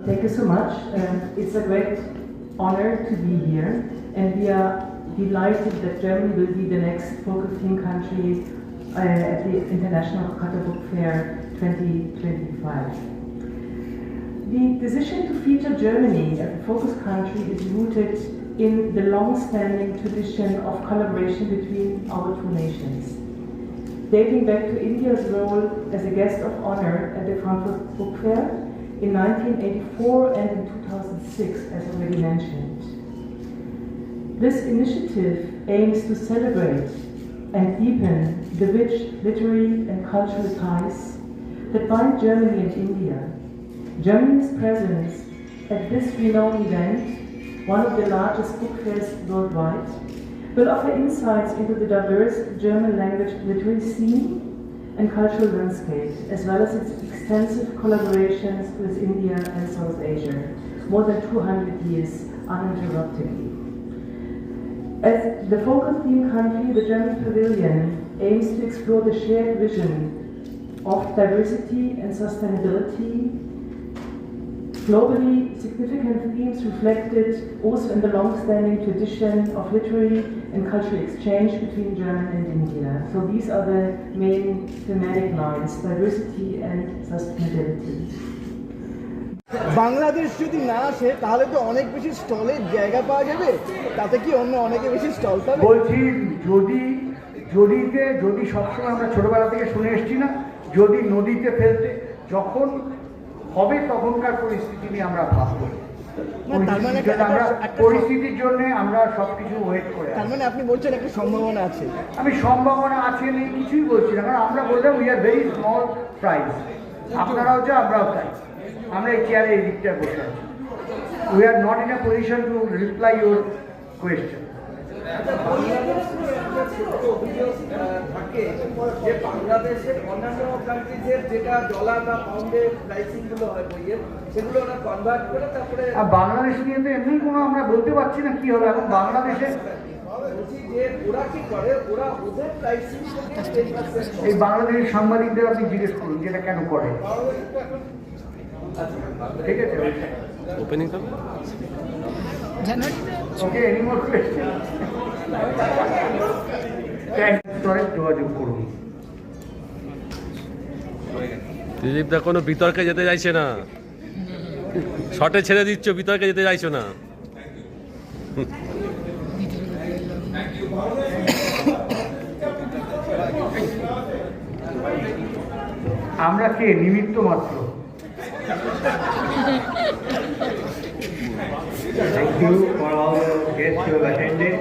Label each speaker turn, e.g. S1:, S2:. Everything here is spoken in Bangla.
S1: Thank you so much. Um, it's a great honor to be here, and we are delighted that Germany will be the next focal theme country uh, at the International Qatar Book Fair 2025. The decision to feature Germany as a focus country is rooted in the long-standing tradition of collaboration between our two nations. Dating back to India's role as a guest of honor at the Frankfurt Book Fair in 1984 and in 2006, as already mentioned. This initiative aims to celebrate and deepen the rich literary and cultural ties that bind Germany and India. Germany's presence at this renowned event, one of the largest book fairs worldwide, will offer insights into the diverse German language literary scene and cultural landscape, as well as its extensive collaborations with India and South Asia, more than 200 years uninterruptedly. As the focal theme country, the German Pavilion aims to explore the shared vision of diversity and sustainability. Globally significant themes reflected also in the long-standing tradition of literary and cultural exchange between Germany and India. So these are the main thematic lines, diversity and sustainability.
S2: Bangladesh যদি না আসে তাহলে তো অনেক বেশি স্টলের জায়গা পাওয়া যাবে তাতে কি অন্য অনেকে বেশি স্টল পাবে
S3: বলছি যদি যদিতে যদি সবসময় আমরা ছোটবেলা থেকে শুনে এসছি না যদি নদীতে ফেলতে যখন হবে তখনকার পরিস্থিতি নিয়ে আমরা ভাববো।
S2: মানে
S3: পরিস্থিতির জন্য আমরা
S2: একটা- একটা-
S3: পরিস্থিতির জন্য আমরা সবকিছু ওয়েট করে
S2: তার মানে আপনি বলছেন একটা সম্ভাবনা আছে।
S3: আমি সম্ভাবনা আছে নেই কিছুই বলছি না কারণ আমরা বললাম we are very small price আপনারাও যা আমরাও তাই। আমরা এই চেয়ারে এই দিকটা বসে আছি। We are not in a position to reply your question
S4: থাকে যে বাংলাদেশের অন্যান্য কান্ট্রিজের যেটা ডলার বা পাউন্ডের প্রাইসিংগুলো হয় বইয়ের সেগুলো ওরা কনভার্ট করে তারপরে
S3: আর বাংলাদেশ নিয়ে তো এমনি কোনো আমরা বলতে পারছি না কি হবে। এখন বাংলাদেশে
S4: বলছি যে ওরা কি করে? ওরা ওদের প্রাইসিং থেকে টেন পার্সেন্ট
S3: এই বাংলাদেশের সাংবাদিকদের আপনি জিজ্ঞেস করুন যেটা কেন করে। ঠিক আছে?
S5: ওপেনিং করবে
S3: ওকে এনি মোর কোয়েশ্চেন স্তরে যোগাযোগ করুন
S5: দিলীপ দা কোনো বিতর্কে যেতে চাইছে না। শটে ছেড়ে দিচ্ছ বিতর্কে যেতে চাইছো না।
S3: আমরা কে? নিমিত্ত মাত্র। Thank you for all the guests who have attended.